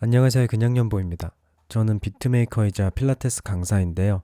안녕하세요. 그냥연보입니다. 저는 비트메이커이자 필라테스 강사인데요.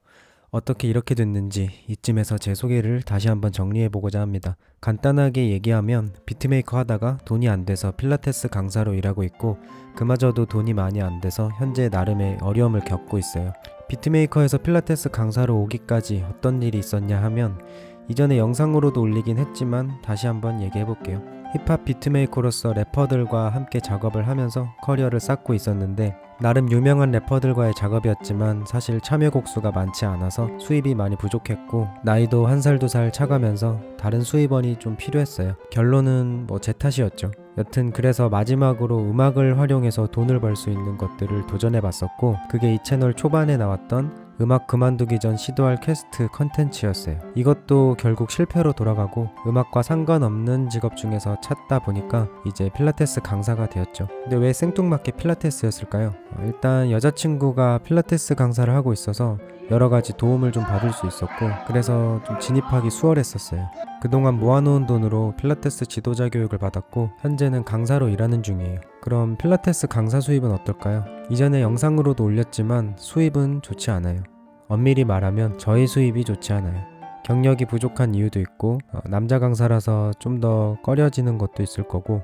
어떻게 이렇게 됐는지 이쯤에서 제 소개를 다시 한번 정리해 보고자 합니다. 간단하게 얘기하면 비트메이커 하다가 돈이 안 돼서 필라테스 강사로 일하고 있고 그마저도 돈이 많이 안 돼서 현재 나름의 어려움을 겪고 있어요. 비트메이커에서 필라테스 강사로 오기까지 어떤 일이 있었냐 하면 이전에 영상으로도 올리긴 했지만 다시 한번 얘기해 볼게요. 힙합 비트메이커로서 래퍼들과 함께 작업을 하면서 커리어를 쌓고 있었는데 나름 유명한 래퍼들과의 작업이었지만 사실 참여 곡 수가 많지 않아서 수입이 많이 부족했고 나이도 한 살 두살 차가면서 다른 수입원이 좀 필요했어요. 결론은 뭐 제 탓이었죠. 여튼 그래서 마지막으로 음악을 활용해서 돈을 벌 수 있는 것들을 도전해 봤었고 그게 이 채널 초반에 나왔던 음악 그만두기 전 시도할 퀘스트 컨텐츠였어요. 이것도 결국 실패로 돌아가고 음악과 상관없는 직업 중에서 찾다 보니까 이제 필라테스 강사가 되었죠. 근데 왜 생뚱맞게 필라테스였을까요? 어, 일단 여자친구가 필라테스 강사를 하고 있어서 여러 가지 도움을 좀 받을 수 있었고 그래서 좀 진입하기 수월했었어요. 그동안 모아놓은 돈으로 필라테스 지도자 교육을 받았고 현재는 강사로 일하는 중이에요. 그럼 필라테스 강사 수입은 어떨까요? 이전에 영상으로도 올렸지만 수입은 좋지 않아요. 엄밀히 말하면 저희 수입이 좋지 않아요. 경력이 부족한 이유도 있고 어, 남자 강사라서 좀 더 꺼려지는 것도 있을 거고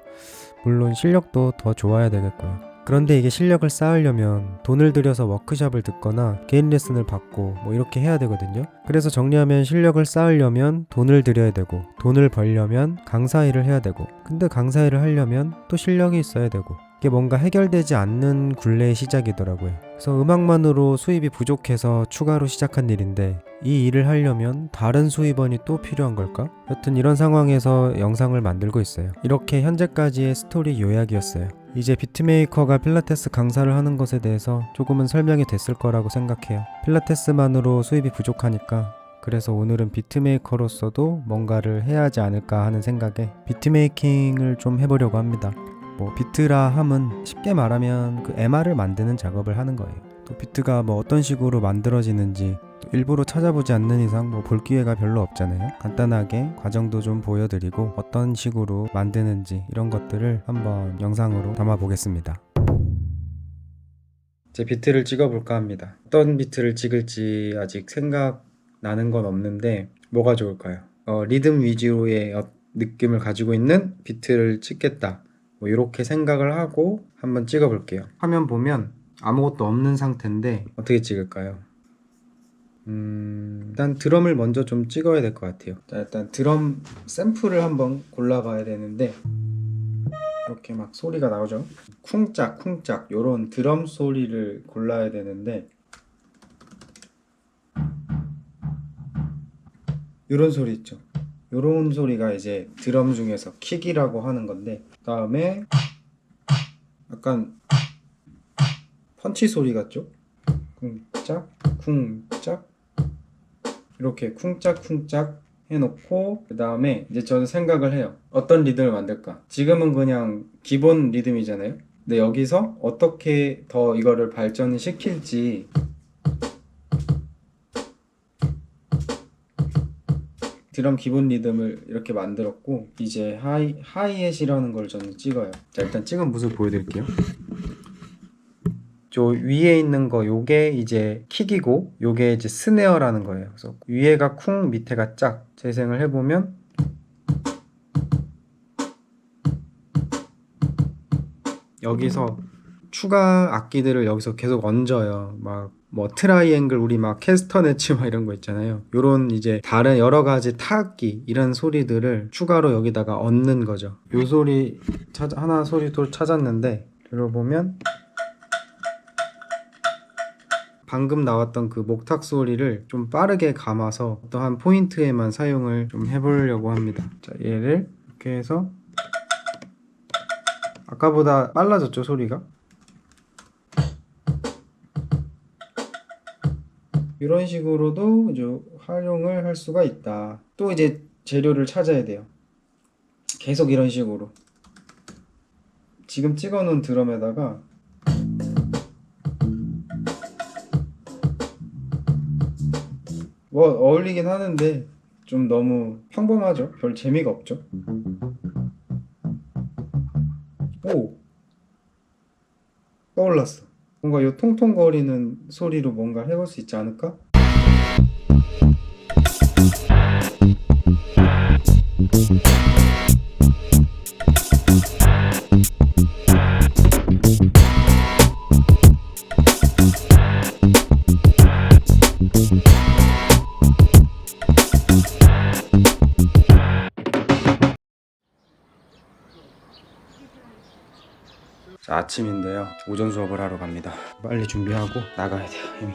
물론 실력도 더 좋아야 되겠고요. 그런데 이게 실력을 쌓으려면 돈을 들여서 워크숍을 듣거나 개인 레슨을 받고 뭐 이렇게 해야 되거든요. 그래서 정리하면 실력을 쌓으려면 돈을 들여야 되고 돈을 벌려면 강사 일을 해야 되고 근데 강사 일을 하려면 또 실력이 있어야 되고 이게 뭔가 해결되지 않는 굴레의 시작이더라고요. 그래서 음악만으로 수입이 부족해서 추가로 시작한 일인데 이 일을 하려면 다른 수입원이 또 필요한 걸까? 여튼 이런 상황에서 영상을 만들고 있어요. 이렇게 현재까지의 스토리 요약이었어요. 이제 비트메이커가 필라테스 강사를 하는 것에 대해서 조금은 설명이 됐을 거라고 생각해요. 필라테스만으로 수입이 부족하니까 그래서 오늘은 비트메이커로서도 뭔가를 해야 하지 않을까 하는 생각에 비트메이킹을 좀 해보려고 합니다. 뭐 비트라 함은 쉽게 말하면 그 MR을 만드는 작업을 하는 거예요. 또 비트가 뭐 어떤 식으로 만들어지는지 또 일부러 찾아보지 않는 이상 뭐 볼 기회가 별로 없잖아요. 간단하게 과정도 좀 보여드리고 어떤 식으로 만드는지 이런 것들을 한번 영상으로 담아 보겠습니다. 제 비트를 찍어볼까 합니다. 어떤 비트를 찍을지 아직 생각 나는 건 없는데 뭐가 좋을까요? 어, 리듬 위주의 어- 느낌을 가지고 있는 비트를 찍겠다. 뭐 이렇게 생각을 하고 한번 찍어 볼게요. 화면 보면 아무것도 없는 상태인데 어떻게 찍을까요? 음, 일단 드럼을 먼저 좀 찍어야 될 것 같아요. 자, 일단 드럼 샘플을 한번 골라봐야 되는데 이렇게 막 소리가 나오죠. 쿵짝 쿵짝 요런 드럼 소리를 골라야 되는데 요런 소리 있죠. 요런 소리가 이제 드럼 중에서 킥이라고 하는 건데 그 다음에 약간 펀치 소리 같죠? 쿵짝 쿵짝 이렇게 쿵짝쿵짝 해놓고 그 다음에 이제 저는 생각을 해요. 어떤 리듬을 만들까? 지금은 그냥 기본 리듬이잖아요. 근데 여기서 어떻게 더 이거를 발전을 시킬지 드럼 기본 리듬을 이렇게 만들었고 이제 하이 하이햇이라는 걸 저는 찍어요. 자 일단 찍은 모습 보여드릴게요. 저 위에 있는 거 요게 이제 킥이고 요게 이제 스네어라는 거예요. 그래서 위에가 쿵 밑에가 짝 재생을 해보면 여기서 추가 악기들을 여기서 계속 얹어요. 막 뭐 트라이앵글 우리 막 캐스터네츠 막 이런 거 있잖아요. 요런 이제 다른 여러 가지 타악기 이런 소리들을 추가로 여기다가 얹는 거죠. 요 소리 찾 하나 소리 또 찾았는데 들어보면 방금 나왔던 그 목탁 소리를 좀 빠르게 감아서 어떠한 포인트에만 사용을 좀 해보려고 합니다. 자, 얘를 이렇게 해서 아까보다 빨라졌죠, 소리가? 이런 식으로도 이제 활용을 할 수가 있다. 또 이제 재료를 찾아야 돼요. 계속 이런 식으로. 지금 찍어 놓은 드럼에다가 뭐 어울리긴 하는데 좀 너무 평범하죠. 별 재미가 없죠. 오 떠올랐어. 뭔가 이 통통거리는 소리로 뭔가 해볼 수 있지 않을까? 아침인데요. 오전 수업을 하러 갑니다. 빨리 준비하고 나가야 돼요, 이미.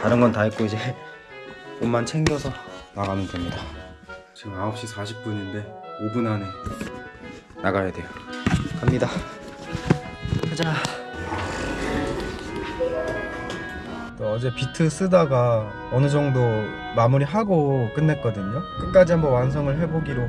다른 건 다 했고 이제 옷만 챙겨서 나가면 됩니다. 지금 9시 40분인데 5분 안에 나가야 돼요. 갑니다. 가자. 또 어제 비트 쓰다가 어느 정도 마무리하고 끝냈거든요. 끝까지 한번 완성을 해보기로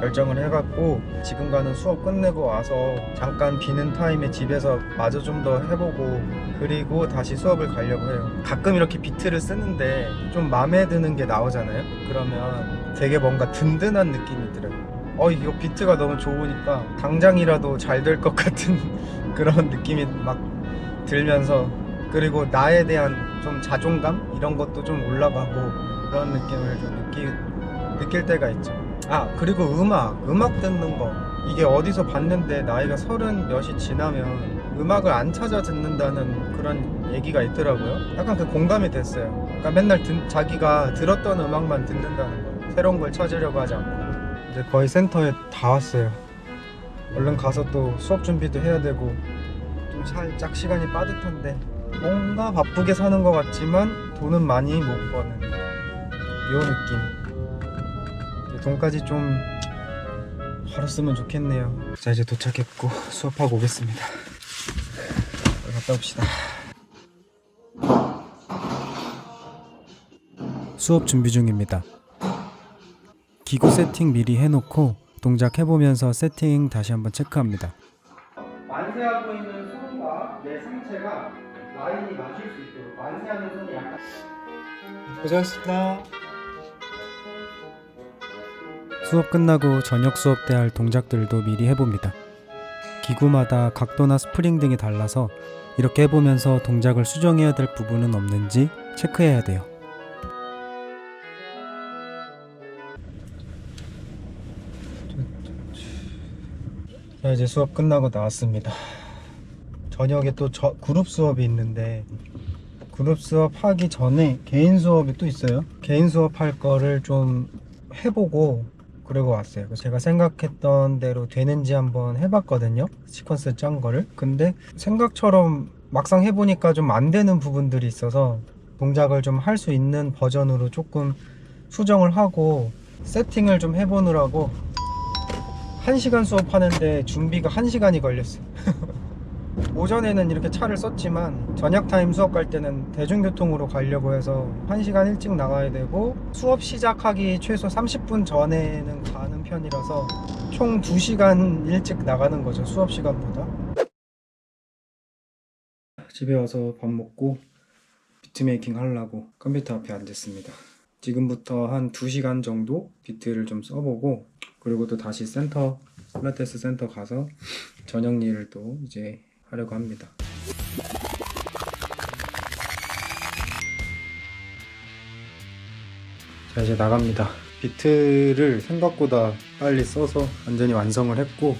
결정을 해갖고 지금 가는 수업 끝내고 와서 잠깐 비는 타임에 집에서 마저 좀 더 해보고 그리고 다시 수업을 가려고 해요. 가끔 이렇게 비트를 쓰는데 좀 마음에 드는 게 나오잖아요. 그러면 되게 뭔가 든든한 느낌이 들어요. 어 이거 비트가 너무 좋으니까 당장이라도 잘 될 것 같은 그런 느낌이 막 들면서 그리고 나에 대한 좀 자존감 이런 것도 좀 올라가고 그런 느낌을 좀 느끼, 느낄 때가 있죠. 아 그리고 음악 음악 듣는 거 이게 어디서 봤는데 나이가 서른 몇이 지나면 음악을 안 찾아 듣는다는 그런 얘기가 있더라고요. 약간 그 공감이 됐어요. 그러니까 맨날 듣- 자기가 들었던 음악만 듣는다는 거예요. 새로운 걸 찾으려고 하지 않고 이제 거의 센터에 다 왔어요. 얼른 가서 또 수업 준비도 해야 되고 좀 살짝 시간이 빠듯한데 뭔가 바쁘게 사는 것 같지만 돈은 많이 못 버는 요 느낌. 이제 돈까지 좀 벌었으면 좋겠네요. 자 이제 도착했고 수업하고 오겠습니다. 갔다 옵시다. 수업 준비 중입니다. 기구 세팅 미리 해놓고 동작 해보면서 세팅 다시 한번 체크합니다. 만세하고 있는 손과 내 상체가 라인이 맞출 수 있도록 만세하는 손이 약간 고생하셨습니다. 수업 끝나고 저녁 수업 때 할 동작들도 미리 해봅니다. 기구마다 각도나 스프링 등이 달라서 이렇게 해보면서 동작을 수정해야 될 부분은 없는지 체크해야 돼요. 자 이제 수업 끝나고 나왔습니다. 저녁에 또 저, 그룹 수업이 있는데 그룹 수업 하기 전에 개인 수업이 또 있어요. 개인 수업 할 거를 좀 해보고 그러고 왔어요. 제가 생각했던 대로 되는지 한번 해봤거든요. 시퀀스 짠 거를. 근데 생각처럼 막상 해보니까 좀 안 되는 부분들이 있어서 동작을 좀 할 수 있는 버전으로 조금 수정을 하고 세팅을 좀 해보느라고 1시간 수업하는데 준비가 1시간이 걸렸어요. 오전에는 이렇게 차를 썼지만 저녁 타임 수업 갈 때는 대중교통으로 가려고 해서 1시간 일찍 나가야 되고 수업 시작하기 최소 30분 전에는 가는 편이라서 총 2시간 일찍 나가는 거죠. 수업 시간보다. 집에 와서 밥 먹고 비트메이킹 하려고 컴퓨터 앞에 앉았습니다. 지금부터 한 2시간 정도 비트를 좀 써보고 그리고 또 다시 센터 필라테스 센터 가서 저녁 일을 또 이제 하려고 합니다. 자 이제 나갑니다. 비트를 생각보다 빨리 써서 완전히 완성을 했고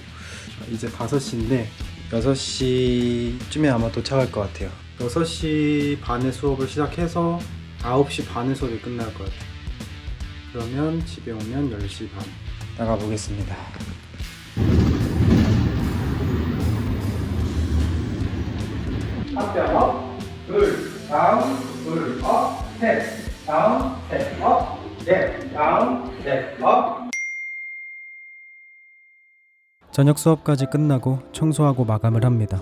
이제 5시인데 6시쯤에 아마 도착할 것 같아요. 6시 반에 수업을 시작해서 9시 반에 수업이 끝날 것 같아요. 그러면 집에 오면 10시 반 나가 보겠습니다. 한뼘 업, 둘, 다운, 둘, 업, 셋, 다운, 셋, 업, 넷, 다운, 넷, 업. 저녁 수업까지 끝나고 청소하고 마감을 합니다.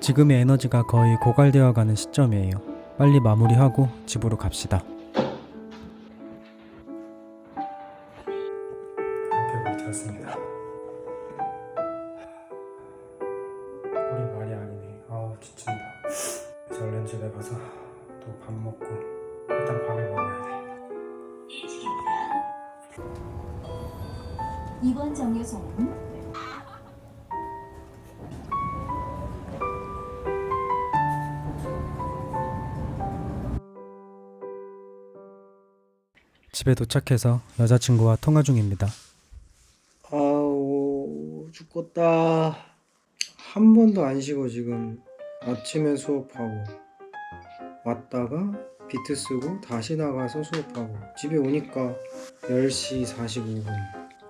지금의 에너지가 거의 고갈되어 가는 시점이에요. 빨리 마무리하고 집으로 갑시다. 집에 가서 또 밥 먹고 일단 밥을 먹어야 돼. 2번 정류소는 집에 도착해서 여자친구와 통화 중입니다. 아우 죽겠다. 한 번도 안 쉬고 지금 아침에 수업하고 왔다가 비트 쓰고 다시 나가서 수업하고 집에 오니까 10시 45분.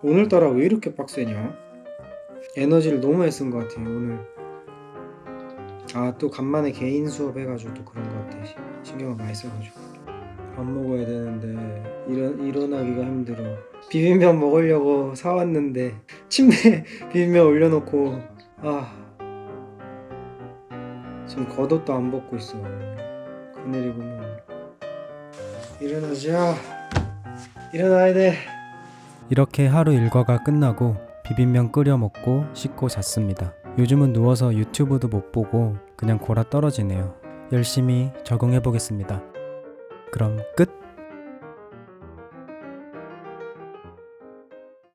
오늘따라 왜 이렇게 빡세냐? 에너지를 너무 많이 쓴 것 같아요 오늘. 아 또 간만에 개인 수업 해가지고 또 그런 것 같아 시- 신경을 많이 써가지고. 밥 먹어야 되는데 일어, 일어나기가 힘들어. 비빔면 먹으려고 사왔는데 침대에 비빔면 올려놓고 아 지금 겉옷도 안 벗고 있어 큰일이구만 일어나자 일어나야 돼 이렇게 하루 일과가 끝나고 비빔면 끓여 먹고 씻고 잤습니다. 요즘은 누워서 유튜브도 못 보고 그냥 골아 떨어지네요. 열심히 적응해 보겠습니다. 그럼 끝!